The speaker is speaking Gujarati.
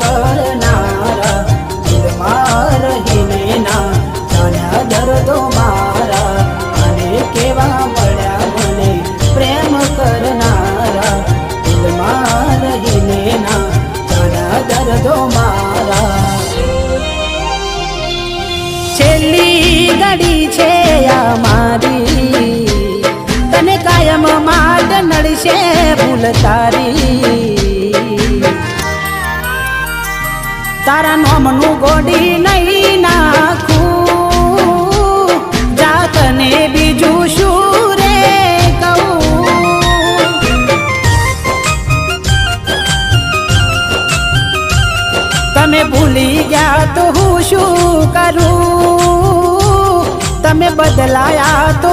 કરનારા દિલમાં રહીને ના નાના દર્દો મારા અને કેવા પડ્યા મને પ્રેમ કરનારા દિલમાં રહીને ના દર્દો મારા છેલ્લી ઘડી છે મારી તને કાયમ માટ નડશે ભૂલ તારી તારા નોમનું ગોડી નહીં નાખું. જાતને બીજું શું રે કહું? તમે ભૂલી ગયા તો હું શું કરું? તમે બદલાયા તો